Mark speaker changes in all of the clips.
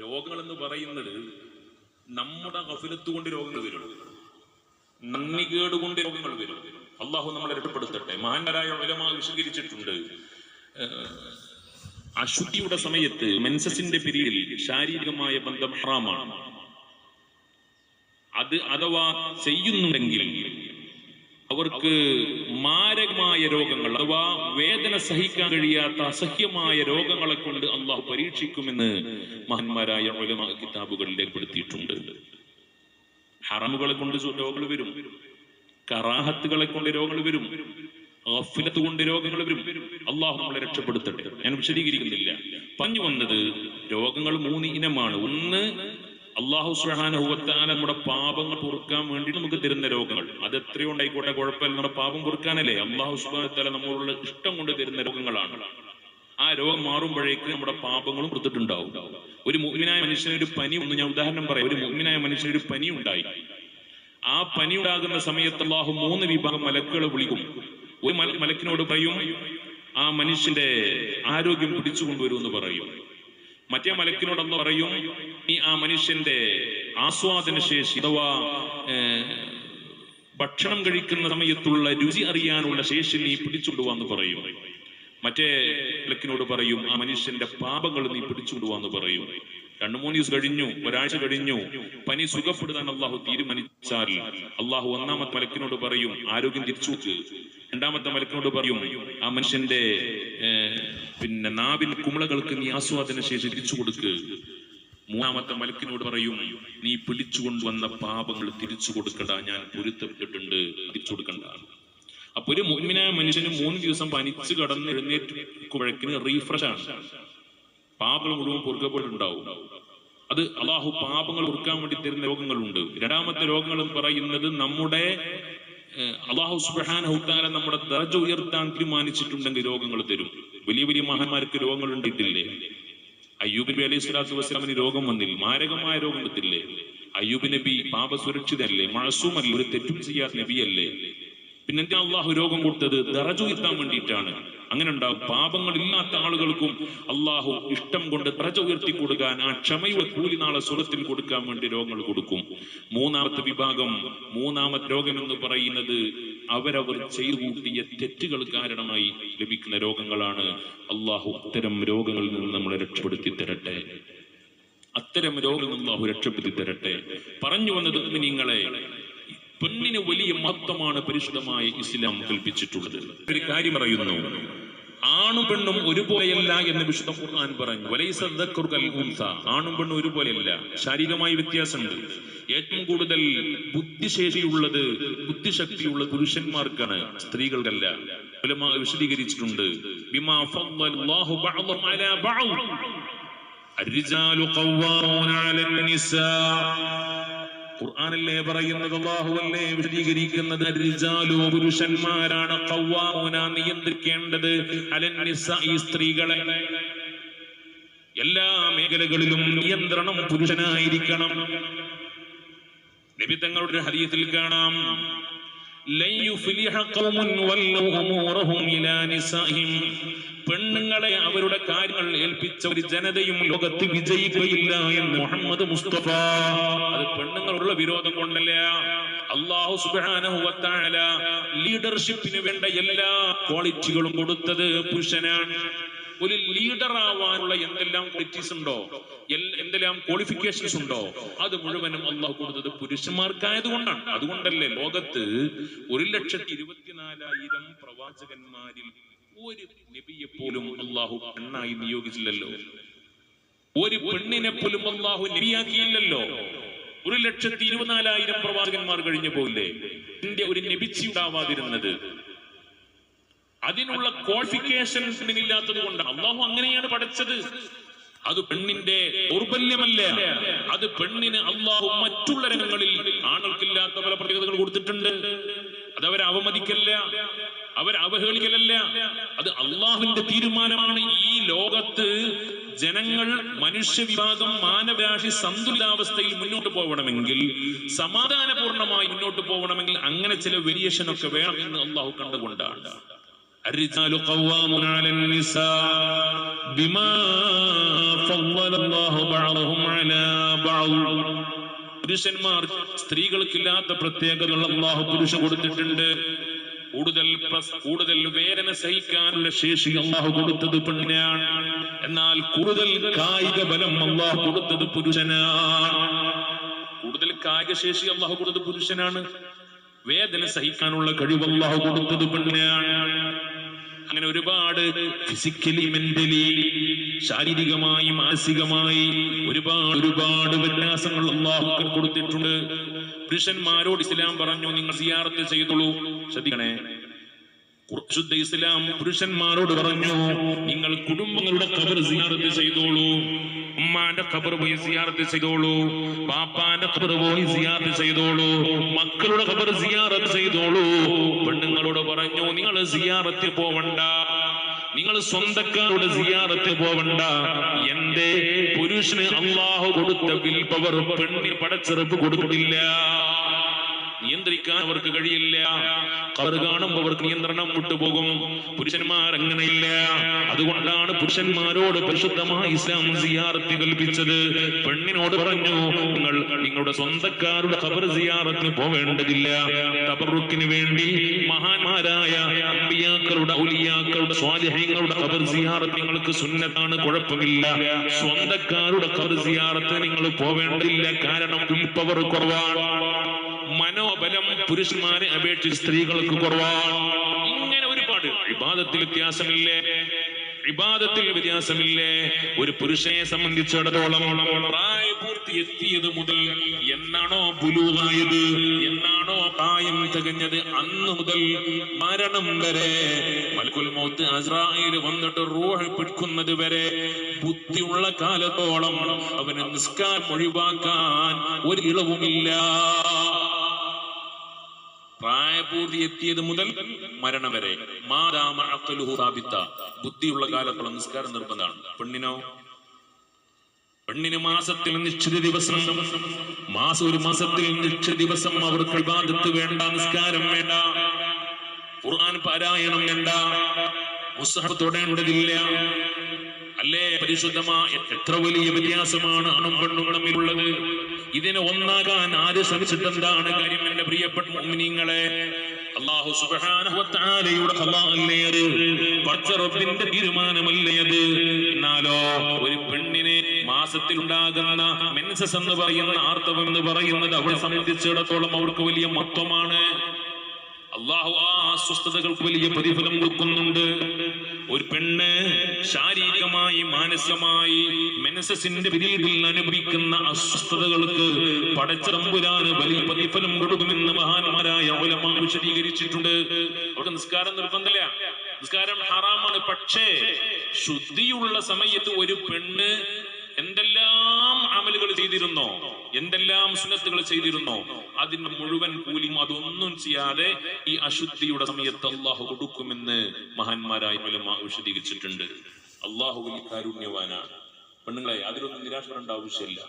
Speaker 1: രോഗങ്ങൾ എന്ന് പറയുന്നത് നമ്മുടെ ഗഫലത്ത് കൊണ്ട് രോഗങ്ങൾ വരും. നന്ദികേട് കൊണ്ട് രോഗങ്ങൾ വരും. അള്ളാഹു നമ്മളെ രക്ഷപ്പെടുത്തട്ടെ. മഹാന്മാരായ ഉലമാ വിശദീകരിച്ചിട്ടുണ്ട്. അശുദ്ധിയുടെ സമയത്ത് മെൻസസിന്റെ പിരീഡിൽ ശാരീരികമായ ബന്ധം ഹറാമാണ്. അത് അഥവാ ചെയ്യുന്നുണ്ടെങ്കിൽ അവർക്ക് മാരകമായ രോഗങ്ങൾ അഥവാ വേദന സഹിക്കാൻ കഴിയാത്ത അസഹ്യമായ രോഗങ്ങളെ കൊണ്ട് അള്ളാഹു പരീക്ഷിക്കുമെന്ന് മഹന്മാരായ കിതാബുകളിൽ രേഖപ്പെടുത്തിയിട്ടുണ്ട് ഹറമുകളെ കൊണ്ട് രോഗങ്ങൾ വരും. കറാഹത്തുകളെ കൊണ്ട് രോഗങ്ങൾ വരും. ഗഫലത്ത് കൊണ്ട് രോഗങ്ങൾ വരും. അള്ളാഹു നമ്മളെ രക്ഷപ്പെടുത്തട്ടെ. ഞാൻ വിശദീകരിക്കുന്നില്ല. പറഞ്ഞു വന്നത് രോഗങ്ങൾ മൂന്ന് ഇനമാണ്. ഒന്ന് അള്ളാഹു സുഹാനുഭവത്താല നമ്മുടെ പാപങ്ങൾ പൊറുക്കാൻ വേണ്ടി നമുക്ക് തരുന്ന രോഗങ്ങൾ. അത് എത്രയോ ഉണ്ടായിക്കോട്ടെ കുഴപ്പമില്ല. നമ്മുടെ പാപം പൊറുക്കാനല്ലേ? അള്ളാഹു സുബാനത്താല നമ്മളോടുള്ള ഇഷ്ടം കൊണ്ട് തരുന്ന രോഗങ്ങളാണ്. ആ രോഗം മാറുമ്പോഴേക്ക് നമ്മുടെ പാപങ്ങളും പുറത്തിട്ടുണ്ടാവും. ഒരു മുഗ്മിനായ മനുഷ്യന് ഒരു പനി ഒന്ന് ഞാൻ ഉദാഹരണം പറയാം. ഒരു മുഗ്മിനായ മനുഷ്യന് ഒരു പനി ഉണ്ടായി. ആ പനി ഉണ്ടാകുന്ന സമയത്ത് അള്ളാഹു മൂന്ന് വിഭാഗം മലക്കുകളെ വിളിക്കും. ഒരു മല- മലക്കിനോട് പറയും ആ മനുഷ്യന്റെ ആരോഗ്യം പിടിച്ചു കൊണ്ടുവരുമെന്ന് പറയും. മറ്റേ മലക്കിനോടൊന്ന് പറയും നീ ആ മനുഷ്യന്റെ ആസ്വാദന ശേഷി അഥവാ ഭക്ഷണം കഴിക്കുന്ന സമയത്തുള്ള രുചി അറിയാനുള്ള ശേഷി നീ പിടിച്ചുകൊണ്ടുവാന്ന് പറയും. മറ്റേ മലക്കിനോട് പറയും ആ മനുഷ്യന്റെ പാപങ്ങൾ നീ പിടിച്ചുകൊണ്ടുവാന്ന് പറയും. രണ്ടു മൂന്ന് ദിവസം കഴിഞ്ഞു ഒരാഴ്ച കഴിഞ്ഞു പനി സുഖപ്പെടുത്താൻ അള്ളാഹു തീരുമാനിച്ചാൽ അള്ളാഹു ഒന്നാമത്തെ മലക്കിനോട് പറയും ആരോഗ്യം തിരിച്ചു രണ്ടാമത്തെ മലക്കിനോട് പറയും ആ മനുഷ്യന്റെ പിന്നെ നാവിൽ കുമിളകൾക്ക് നീ ആസ്വാദന ശേഷി തിരിച്ചു കൊടുക്ക്. മൂന്നാമത്തെ മലക്കിനോട് പറയും നീ പിടിച്ചുകൊണ്ടുവന്ന പാപങ്ങൾ തിരിച്ചു കൊടുക്കണ്ട ഞാൻ പൊരുത്തപ്പെട്ടിട്ടുണ്ട് തിരിച്ചു കൊടുക്കണ്ട. അപ്പൊ ഒരു മുൻമിനായ മനുഷ്യന് മൂന്ന് ദിവസം പനിച്ചു കടന്ന് എഴുന്നേറ്റ് കുഴക്കിന് റീഫ്രഷ് ആണ്. പാപങ്ങൾ മുഴുവൻ പൊറുക്കപ്പെട്ടുണ്ടാവും അത് അള്ളാഹു പാപങ്ങൾ പൊറുക്കാൻ വേണ്ടി തരുന്ന രോഗങ്ങളുണ്ട്. രണ്ടാമത്തെ രോഗങ്ങൾ പറയുന്നത് നമ്മുടെ അള്ളാഹു സുബാനഹുത്താല നമ്മുടെ ദർജ ഉയർത്താൻ തീരുമാനിച്ചിട്ടുണ്ടെങ്കിൽ രോഗങ്ങൾ തരും. വലിയ വലിയ മഹാന്മാർക്ക് രോഗങ്ങൾ ഉണ്ടായിട്ടില്ലേ? അയ്യൂബ് നബി അലൈഹി സ്വലാത്തു വസ്സലാമിന് രോഗം വന്നില്ല? മാരകമായ രോഗം എടുത്തില്ലേ അയ്യൂബ് നബി പാപസുരക്ഷിതല്ലേ മഴസൂമല്ലേ ഒരു തെറ്റും ചെയ്യാത്ത നബിയല്ലേ? പിന്നെന്താ അള്ളാഹു രോഗം കൊടുത്തത്? ദറജ ഉയർത്താൻ വേണ്ടിയിട്ടാണ്. അങ്ങനെ ഉണ്ടാവും പാപങ്ങൾ ഇല്ലാത്ത ആളുകൾക്കും അള്ളാഹു ഇഷ്ടം കൊണ്ട് പ്രജ ഉയർത്തി കൊടുക്കാൻ ആ ക്ഷമയുടെ കൂലി നാളെ സ്വർഗത്തിൽ കൊടുക്കാൻ വേണ്ടി രോഗങ്ങൾ കൊടുക്കും. മൂന്നാമത്തെ വിഭാഗം മൂന്നാമത്തെ രോഗം എന്ന് പറയുന്നത് അവരവർ ചെയ്തു കൂട്ടിയ തെറ്റുകൾ കാരണമായി ലഭിക്കുന്ന രോഗങ്ങളാണ്. അള്ളാഹു അത്തരം രോഗങ്ങളിൽ നിന്ന് നമ്മളെ രക്ഷപ്പെടുത്തി തരട്ടെ. അത്തരം രോഗങ്ങൾ അള്ളാഹു രക്ഷപ്പെടുത്തി തരട്ടെ. പറഞ്ഞു വന്നത് നിങ്ങളെ പെണ്ണിന് വലിയ മഹത്വമാണ് പരിശുദ്ധമായ ഇസ്ലാം കൽപ്പിച്ചിട്ടുള്ളത്. ഒരു കാര്യം പറയുന്നു. ആണും പെണ്ണും ഒരുപോലെയല്ല എന്ന് വിശുദ്ധ ഖുർആൻ പറഞ്ഞു. ആണും പെണ്ണും ഒരുപോലെയല്ല. ശാരീരികമായ വ്യത്യാസമുണ്ട്. ഏറ്റവും കൂടുതൽ ബുദ്ധിശേഷിയുള്ളത് ബുദ്ധിശക്തിയുള്ള പുരുഷന്മാർക്കാണ് സ്ത്രീകൾക്കല്ല. വിശദീകരിച്ചിട്ടുണ്ട്. الرجال قوامون على النساء ഖുർആനല്ലേ പറയുന്നത് അള്ളാഹുവല്ലേ വിശദീകരിക്കുന്നത് റിജാലോ പുരുഷന്മാരാണ് ഖവ്വാമുന നിയന്ത്രിക്കേണ്ടത്. അലന്നിസ ഈ സ്ത്രീകളെ എല്ലാ മേഖലകളിലും നിയന്ത്രണം പുരുഷനായിരിക്കണം. നബി തങ്ങളുടെ ഹരിയത്തിൽ കാണാം. പെണ്ണുങ്ങളെ അവരുടെ കാര്യങ്ങൾ ഏൽപ്പിച്ച ഒരു ജനതയും ലോകത്ത് വിജയിക്കുകയില്ല എന്ന് മുഹമ്മദ് മുസ്തഫ. അത് പെണ്ണുങ്ങളുള്ള വിരോധം കൊണ്ടല്ല. അള്ളാഹു തആല ലീഡർഷിപ്പിന് വേണ്ട എല്ലാ ക്വാളിറ്റികളും കൊടുത്തത് പുരുഷനാണ്. ഒരു ലീഡർ ആവാനുള്ള എന്തെല്ലാം ക്വാളിറ്റീസ് ഉണ്ടോ? എന്തെല്ലാം ക്വാളിഫിക്കേഷൻസ് ഉണ്ടോ? അത് മുഴുവനും അള്ളാഹു കൊടുത്തത് പുരുഷന്മാർക്കായതുകൊണ്ടാണ്. അതുകൊണ്ടല്ലേ ലോകത്ത് ഒരു ലക്ഷത്തി ഇരുപത്തിനാലായിരം പ്രവാചകന്മാരിൽ ഒരു നബിയെ പോലും അള്ളാഹു പെണ്ണായി നിയോഗിച്ചില്ലല്ലോ. ഒരു പെണ്ണിനെ പോലും അള്ളാഹു നബിയാക്കിയില്ലല്ലോ. ഒരു ലക്ഷത്തി ഇരുപത്തിനാലായിരം പ്രവാചകന്മാർ കഴിഞ്ഞു പോയില്ലേ ഇന്ത്യ ഒരു നബിച്ചി ഉണ്ടാവാതിരുന്നത് അതിനുള്ള ക്വാളിഫിക്കേഷൻ പെണ്ണിനില്ലാത്തത് കൊണ്ട് അള്ളാഹു അങ്ങനെയാണ് പഠിച്ചത്. അത് പെണ്ണിന്റെ ദൗർബല്യമല്ല. അത് പെണ്ണിന് അള്ളാഹു മറ്റുള്ള രംഗങ്ങളിൽ ആണുകൾക്കില്ലാത്ത പല പ്രത്യേകതകൾ കൊടുത്തിട്ടുണ്ട്. അത് അവരെ അവമതിക്കല്ല. അവരെ അവഹേളിക്കലല്ല. അത് അള്ളാഹുവിന്റെ തീരുമാനമാണ്. ഈ ലോകത്ത് ജനങ്ങൾ മനുഷ്യവിഭാഗം മാനവരാശി സന്തുലിതാവസ്ഥയിൽ മുന്നോട്ട് പോകണമെങ്കിൽ സമാധാനപൂർണമായി മുന്നോട്ട് പോകണമെങ്കിൽ അങ്ങനെ ചില വേരിയേഷൻ ഒക്കെ വേണം എന്ന് അള്ളാഹു കണ്ടുകൊണ്ടാണ്. الرجال قوامون على النساء بما فضل الله بعضهم പുരുഷന്മാർ സ്ത്രീകൾക്കില്ലാത്ത പ്രത്യേകതകൾ അള്ളാഹു പുരുഷ കൊടുത്തിട്ടുണ്ട് കൂടുതൽ പ്രസ്- കൂടുതൽ വേദന സഹിക്കാനുള്ള ശേഷി അള്ളാഹു കൊടുത്തത് പെണ്ണിനാണ് എന്നാൽ കൂടുതൽ കായിക ബലം അള്ളാഹു കൊടുത്തത് പുരുഷനാണ് കൂടുതൽ കായിക ശേഷി അള്ളാഹു കൊടുത്തത് പുരുഷനാണ് വേദന സഹിക്കാനുള്ള കഴിവ് അള്ളാഹു കൊടുത്തത് പെണ്ണിനാണ് അങ്ങനെ ഒരുപാട് ഫിസിക്കലി മെന്റലി ശാരീരികമായി മാനസികമായി ഒരുപാട് ഒരുപാട് വ്യത്യാസങ്ങൾ അള്ളാഹുക്കൾ കൊടുത്തിട്ടുണ്ട്. പുരുഷന്മാരോട് ഇസ്ലാം പറഞ്ഞു നിങ്ങൾ സിയാറത്ത് ചെയ്തോളൂ. ശ്രദ്ധിക്കണേ. ശുദ്ധ ഇസ്ലാം പുരുഷന്മാരോട് പറഞ്ഞു നിങ്ങൾ കുടുംബങ്ങളുടെ ഖബർ സിയാറത്ത് ചെയ്തോളൂ ഉമ്മാന്റെ ഖബർ പോയി സിയാറത്ത് ചെയ്തോളൂ പാപ്പാന്റെ ഖബർ പോയി സിയാറത്ത് ചെയ്തോളൂ മക്കളുടെ ഖബർ സിയാറത്ത് ചെയ്തോളൂ. പെണ്ണുങ്ങളോട് പറഞ്ഞു നിങ്ങൾ സിയാറത്ത് പോവണ്ട നിങ്ങൾ സ്വന്തക്കാരുടെ സിയാറത്ത് പോവണ്ട. എന്റെ പുരുഷന് അള്ളാഹു കൊടുത്ത വിൽ പെണ്ണിന് പടച്ചെറുപ്പ് കൊടുത്തില്ല നിയന്ത്രിക്കാൻ അവർക്ക് കഴിയില്ല. അവർ കാണുമ്പോൾ അവർക്ക് നിയന്ത്രണം വിട്ടുപോകും. പുരുഷന്മാർ അങ്ങനെയില്ല അതുകൊണ്ടാണ് പുരുഷന്മാരോട് പരിശുദ്ധമായ ഇസ്ലാം സിയാറത്ത് കൽപ്പിച്ചത്. പെണ്ണിനോട് പറഞ്ഞു നിങ്ങൾ നിങ്ങളുടെ സ്വന്തക്കാരുടെ ഖബർ സിയാറത്തിന് പോവേണ്ടതില്ല. തബറുക്കിന് വേണ്ടി മഹാന്മാരായ അമ്പിയാക്കളുടെ ഔലിയാക്കളുടെ സ്വാലിഹ്യങ്ങളുടെ ഖബർ സിയാറത്ത് നിങ്ങൾക്ക് സുന്നത്താണ് കുഴപ്പമില്ല. സ്വന്തക്കാരുടെ ഖബർ സിയാറത്ത് നിങ്ങൾ പോവേണ്ടതില്ല. കാരണം വിൽപ്പവർ കുറവാണ്. മനോബലം പുരുഷന്മാരെ അപേക്ഷിച്ച് സ്ത്രീകൾക്ക് കുറവാണ്. ഇങ്ങനെ ഒരുപാട് വിവാദത്തിൽ വ്യത്യാസമില്ലേ? വിവാദത്തിൽ വ്യത്യാസമില്ലേ? ഒരു പുരുഷനെ സംബന്ധിച്ചിടത്തോളം പ്രായപൂർത്തി എത്തിയത് മുതൽ എന്നാണോ പുലുവായത് എന്നാണോ പ്രായം തികഞ്ഞത് അന്ന് മുതൽ മരണം വരെ? മൽക്കുൽ മൗത്ത് അസ്രായിൽ വന്നിട്ട് റൂഹ് പിടിക്കുന്നത് വരെ ബുദ്ധിയുള്ള കാലത്തോളം അവന് നിസ്കാരം ഒഴിവാക്കാൻ ഒരു ഇളവുമില്ല. പ്രായപൂർത്തി എത്തിയത് മുതൽ മരണം വരെ. ബുദ്ധിയുള്ള കാലത്തോളം നിസ്കാരം നിർബന്ധമാണ്. പെണ്ണിനോ? പെണ്ണിന് മാസത്തിൽ നിശ്ചിത ദിവസം. മാസം ഒരു മാസത്തിൽ നിശ്ചിത ദിവസം അവർക്ക് വിവാദത്ത് വേണ്ട നിസ്കാരം വേണ്ട. ഖുർആൻ പാരായണം വേണ്ട. മുസ്ഹഫ് തൊടേണ്ടതില്ല. അല്ലേ? പരിശുദ്ധമായ എത്ര വലിയ വ്യത്യാസമാണ് ആണും പെണ്ണും തമ്മിലുള്ളത് ഇതിനെ ഒന്നാകാൻ ആര് ശ്രമിച്ചിട്ടെന്താണ് കാര്യം എന്റെ പ്രിയപ്പെട്ട മുഅ്മിനീങ്ങളെ? അള്ളാഹു സുബ്ഹാനഹു വതആലയുടെ ഖലാഅല്ലേ പടച്ച റബ്ബിന്റെ തീരുമാനമല്ലേ അത്? എന്നാലോ ഒരു പെണ്ണിനെ മാസത്തിൽ ഉണ്ടാകുന്ന മെൻസസ് എന്ന് പറയുന്ന ആർത്തവം എന്ന് പറയുന്നത് അവളെ സംബന്ധിച്ചിടത്തോളം അവർക്ക് വലിയ മഹത്വമാണ്. അള്ളാഹു ആ അസ്വസ്ഥതകൾക്ക് വലിയ പ്രതിഫലം കൊടുക്കുന്നുണ്ട്. ഒരു പെണ്ണ് ശാരീരികമായി മാനസികമായി മെനസസിന്റെ പിരീഡിൽ അനുഭവിക്കുന്ന അസ്വസ്ഥതകൾക്ക് പടച്ചറമ്പുരാന് വലിയ പ്രതിഫലം കൊടുക്കുമെന്ന് മഹാന്മാരായ ഉലമ വിശദീകരിച്ചിട്ടുണ്ട്. അവിടെ നിസ്കാരം നിർബന്ധമില്ല നിസ്കാരം ഹറാമാണ്. പക്ഷേ ശുദ്ധിയുള്ള സമയത്ത് ഒരു പെണ്ണ് എന്തെല്ലാം അമലുകൾ ചെയ്തിരുന്നോ? എന്തെല്ലാം സുന്നത്തുകൾ ചെയ്തിരുന്നോ? അതിന്റെ മുഴുവൻ കൂലിയും അതൊന്നും ചെയ്യാതെ ഈ അശുദ്ധിയുടെ സമയത്ത് അള്ളാഹു കൊടുക്കുമെന്ന് മഹാന്മാരായ വിശദീകരിച്ചിട്ടുണ്ട്. അള്ളാഹു വലിയ കാരുണ്യവാനാണ്. പെണ്ണുങ്ങളെ അതിലൊന്നും നിരാശപ്പെടേണ്ട ആവശ്യമില്ല.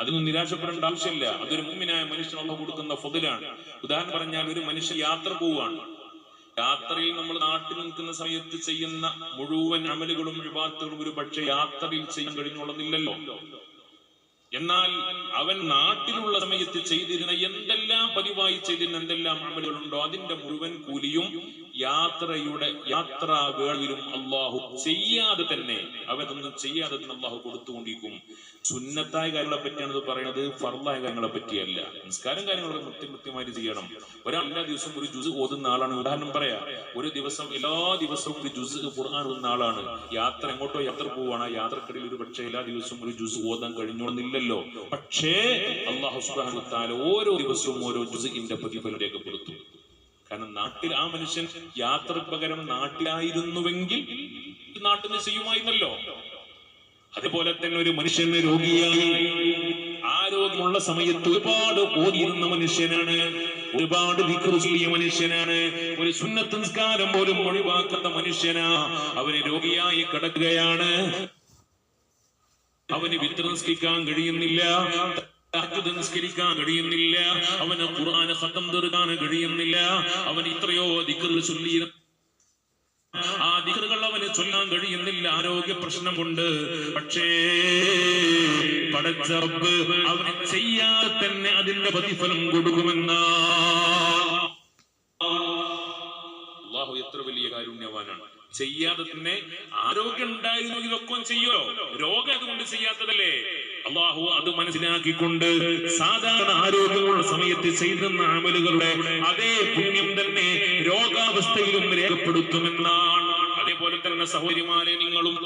Speaker 1: അതിനൊന്നും നിരാശപ്പെടേണ്ട ആവശ്യമില്ല. അതൊരു മുമ്മിനായ മനുഷ്യൻ അള്ളാഹു കൊടുക്കുന്ന ഫുതിലാണ് ഉദാഹരണം പറഞ്ഞാൽ ഒരു മനുഷ്യൻ യാത്ര പോവാണ്. യാത്രയിൽ നമ്മൾ നാട്ടിൽ നിൽക്കുന്ന സമയത്ത് ചെയ്യുന്ന മുഴുവൻ അമലുകളും വിവാദത്തുകളും ഒരു പക്ഷേ യാത്രയിൽ ചെയ്യാൻ കഴിഞ്ഞോളുന്നില്ലല്ലോ എന്നാൽ അവൻ നാട്ടിലുള്ള സമയത്ത് ചെയ്തിരുന്ന എന്തെല്ലാം പതിവായി ചെയ്തിരുന്ന എന്തെല്ലാം അമലുകളുണ്ടോ അതിന്റെ മുഴുവൻ കൂലിയും യാത്രയുടെ യാത്രാ വേളയിലും അള്ളാഹു ചെയ്യാതെ തന്നെ അവനൊന്നും ചെയ്യാതെ തന്നെ അള്ളാഹു കൊടുത്തുകൊണ്ടിരിക്കും. സുന്നത്തായ കാര്യങ്ങളെ പറ്റിയാണ് പറയുന്നത് ഫർദായ കാര്യങ്ങളെ പറ്റിയല്ല. നിസ്കാരം കാര്യങ്ങളൊക്കെ കൃത്യം കൃത്യമായിട്ട് ചെയ്യണം. ഒരാൾ എല്ലാ ദിവസവും ഒരു ജുസ് ഓതുന്ന ആളാണ്. ഉദാഹരണം പറയാ ഒരു ദിവസം എല്ലാ ദിവസവും ഒരു ജുസ് ഖുർആൻ ഓതുന്ന ആളാണ്. യാത്ര എങ്ങോട്ടോ യാത്ര പോവാണ് യാത്രക്കിടയിൽ ഒരു പക്ഷേ എല്ലാ ദിവസവും ഒരു ജുസ് ഓതാൻ കഴിഞ്ഞോളുന്നില്ലല്ലോ പക്ഷേ അള്ളാഹു സുബ്ഹാനഹു ഓരോ ദിവസവും ഓരോ ജുസിന്റെ പ്രതിഫലം രേഖപ്പെടുത്തും കാരണം നാട്ടിൽ ആ മനുഷ്യൻ യാത്ര പകരം നാട്ടിലായിരുന്നുവെങ്കിൽ നാട്ടിൽ നിന്ന് ചെയ്യുമായിരുന്നല്ലോ അതുപോലെ തന്നെ ഒരു മനുഷ്യന് രോഗിയായി. ആരോഗ്യമുള്ള സമയത്ത് ഒരുപാട് ഓടിയിരുന്ന മനുഷ്യനാണ്. ഒരുപാട് വിക്രു ചൊല്ലിയ മനുഷ്യനാണ്. ഒരു സുന്നത്ത് നിസ്കാരം പോലും ഒഴിവാക്കുന്ന മനുഷ്യനാ. അവന് രോഗിയായി കിടക്കുകയാണ്. അവന് വിത്ര നിസ്കരിക്കാൻ കഴിയുന്നില്ല നിസ്കരിക്കാൻ കഴിയുന്നില്ല അവന് ഖുർആൻ ഖത്തം തീർക്കാൻ കഴിയുന്നില്ല അവൻ ഇത്രയോ അധികൃതർ ചൊല്ലി ആ ദിക്റുകൾ അവന് ചൊല്ലാൻ കഴിയുന്നില്ല ആരോഗ്യ പ്രശ്നമുണ്ട്. പക്ഷേ പടച്ച റബ്ബ് അവന് ചെയ്യാതെ തന്നെ അതിന്റെ പ്രതിഫലം കൊടുക്കുമെന്ന അള്ളാഹു എത്ര വലിയ കാരുണ്യവാനാണ്. ചെയ്യാതെ തന്നെ ആരോഗ്യം ഉണ്ടായിരുന്നു ഇതൊക്കെ ചെയ്യോ രോഗം അതുകൊണ്ട് ചെയ്യാത്തതല്ലേ? അള്ളാഹു അത് മനസ്സിലാക്കിക്കൊണ്ട് സാധാരണ ആരോഗ്യമുള്ള സമയത്ത് ചെയ്യുന്ന അമലുകളുടെ അതേ പുണ്യം തന്നെ രോഗാവസ്ഥയിലും രേഖപ്പെടുത്തുമെന്നാണ്. അതേപോലെ തന്നെ സഹോദരിമാരെ നിങ്ങളും